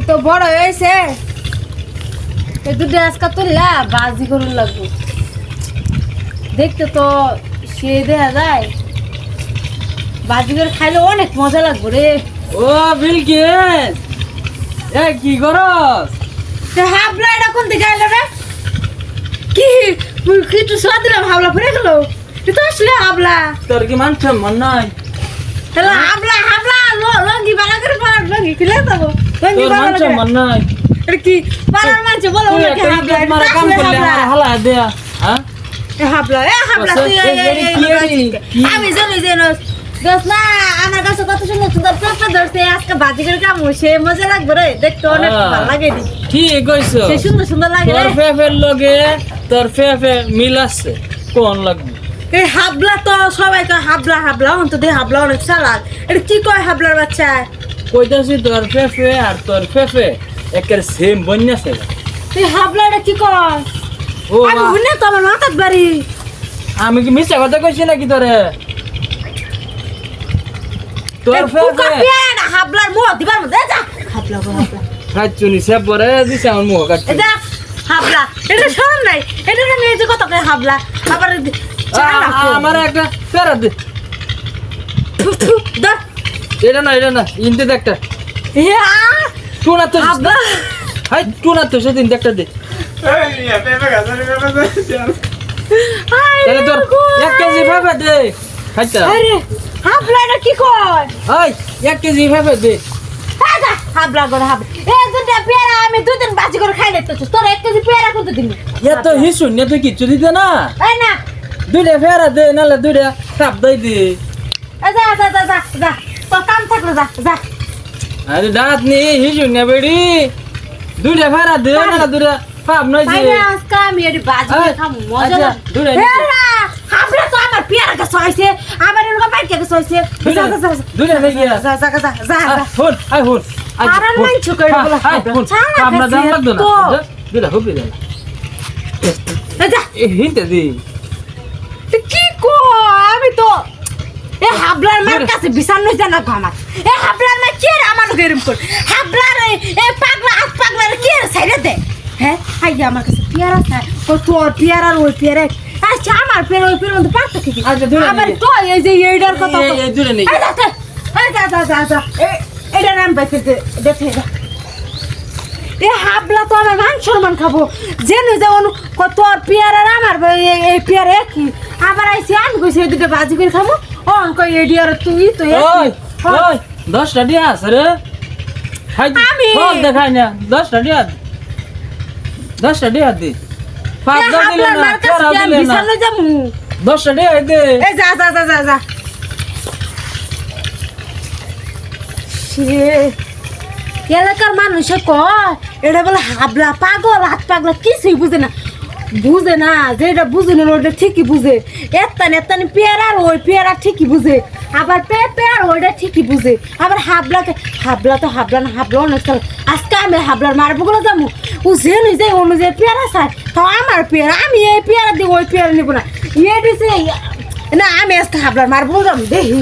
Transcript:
তো বড় হয়েছে। এই দুটো আজকা তুললা বাজি করুন লাগবো। দেখতে তো সে দেখা যায়। বাজি করে খাইলে অনেক মজা লাগবে রে। ও বিলকিস! এ কি করস? তো হাবলা এটা কোন দিকে এলো রে? কি? মুই কি তো সোয়া দিলাম হাবলা ফিরে গেল? তুই তো আসলে হাবলা। তোর কি মান মন নাই? তাহলে হাবলা হাবলা ল- লঙ্গি বালা করে লঙ্গি খুলে লঙ্গি তোর মান করে নাই। এটা কি? পাড়ার মানছে বলো তুই হাবলা মারা কাম করলে আমার হালা দেয়া হ্যাঁ? এ হাবলা এ হাবলা আচ্ছা, তুই এই- এই- এই- এই এই কি গাছ- রে? কি? আমি জানি যে নস না আমার কাছে কত সুন্দর সুন্দর পেঁপে ধরছে আজকে বাজি করে কামু সে মজা লাগবে রে দেখতে অনেক আহ। ভালো লাগে ঠিক কইছ? সে সুন্দর সুন্দর লাগে। তোর রে ফেফের লগে তোর ফেফে মিল আছে কোন লাগবে? এই হাবলা তো সবাই কয় হাবলা হাবলা অন্ত দে হাবলা অনেক চালাক। এটা কি কয় হাবলার বাচ্চা? কইতাছি তোর ফেফে আর তোর ফেফে একের সেম বন্যাছে এই হাবলা এটা কি কয়? ও আমি তো আমার বাড়ি। আমি কি মিথ্যা কথা কইছি নাকি তোরে? তোর ফেফে হাবলার মুখ দিবার মধ্যে যা। হাবলা হাবলা। খাচ্ছুনি সে পরে দিছে আমার মুখ কাটছে এটা হাবলা। এটা শোন নাই এটা না নিয়ে যে কত করে হাবলা। আবার চা না আ- আমার একটা পেরা দে। ধর। এটা না এটা না ইনতে দে একটা। ইয়া! টুনা তো হাই টুনা তো সেদিন দে একটা দে। তাহলে তোর এক কেজি ফেফে দে। খাইতা এটা কি কয়? হাই এক কেজি ফেফে দে। হাবলা করে হাবলা এই দুটা পেয়ারা আমি দুদিন বাজি করে খাই নিতে তোর এক কেজি পেয়ারা কত দিবি এত হিসু নে তুই কিচ্ছু দিতে না। এই না। দুইটা ফেরা দে নাহলে দুইটা সাপ দই দে। যা যা যা যা যা। তোর কাম থাকলে যা যা। আরে দাঁত নি হিসু নে বেড়ি। দুইটা ফেরা দে না দুইটা সাপ নয় দে আজকে আমি এটি বাজি খাব মজা আচ্ছা, যা। হেরা, হাবলা তো আমার পেয়ারা গাছ হয়েছে আমার এরকম বাইকে গাছ হয়েছে। যা যা যা যা। দুইটা হয়ে গিয়া। যা যা যা যা যা নাই বলে। আমরা দাম লাগতো না। দুইটা এই যা। দি। কি হাবলার মার কাছে নই জানা গো আমার। এ হাবলার মা কে আমার গেরম কর? হাবলার এ পাগলা আত পাগলা কে রে সাইরে দে? হ্যাঁ হাই আমার কাছে পেয়ারা চাই ও তোর পেয়ারা আর ওই পেয়ারা আচ্ছা আমার পেয়ারা ওই পেয়ারা মধ্যে পার্থক্য কি? আচ্ছা, আমার তো এই যে এইটার কথা এই- দূরে নিয়ে। এই যা, যা, এই যা যা যা যা। এ- এটার নাম বাইকে দেখে যা এ হাবলা তো আমার মান সম্মান খাব। জেনে যেমন কত পেয়ারা আর আমার এই- পেয়ারা একই। আবার আইসি কইছি এই দুটো বাজি করে খাব অঙ্ক তুই তো ওই হ্যাঁ। দশটা দিয়া আছে রে। হাই আমি- দেখাই না। দশটা দশটা দি। পাঁচ এ দশ দিলে না মার কাছে তেরো কি আমি দিলে না। দশটা দিয়া দে। এ যা যা যা যা এলাকার মানুষে কয় এটা বলে হাবলা পাগল হাত পাগলা কিছুই বুঝে না। বুঝে না, যেটা বুঝে না ওটা ঠিকই বুঝে। এত্তানি এত্তানি, পেয়ারা আর ওই পেয়ারা ঠিকই বুঝে। আবার পে পেয়ার ওইটা ঠিকই বুঝে। আবার হাবলাকে হাবলা তো হাবলা না, হাবলা অনেক আজকে আমি হাবলার মারবগুলো যাব। ও যে অনুযায়ী অনুযায়ী পেয়ারা চাই তো আমার পেয়ারা, আমি এই পেয়ারা দিব ওই পেয়ারা নিব না। ইয়ে দিছে, না, আমি আজকে হাবলার মারবো যাব, দেখি।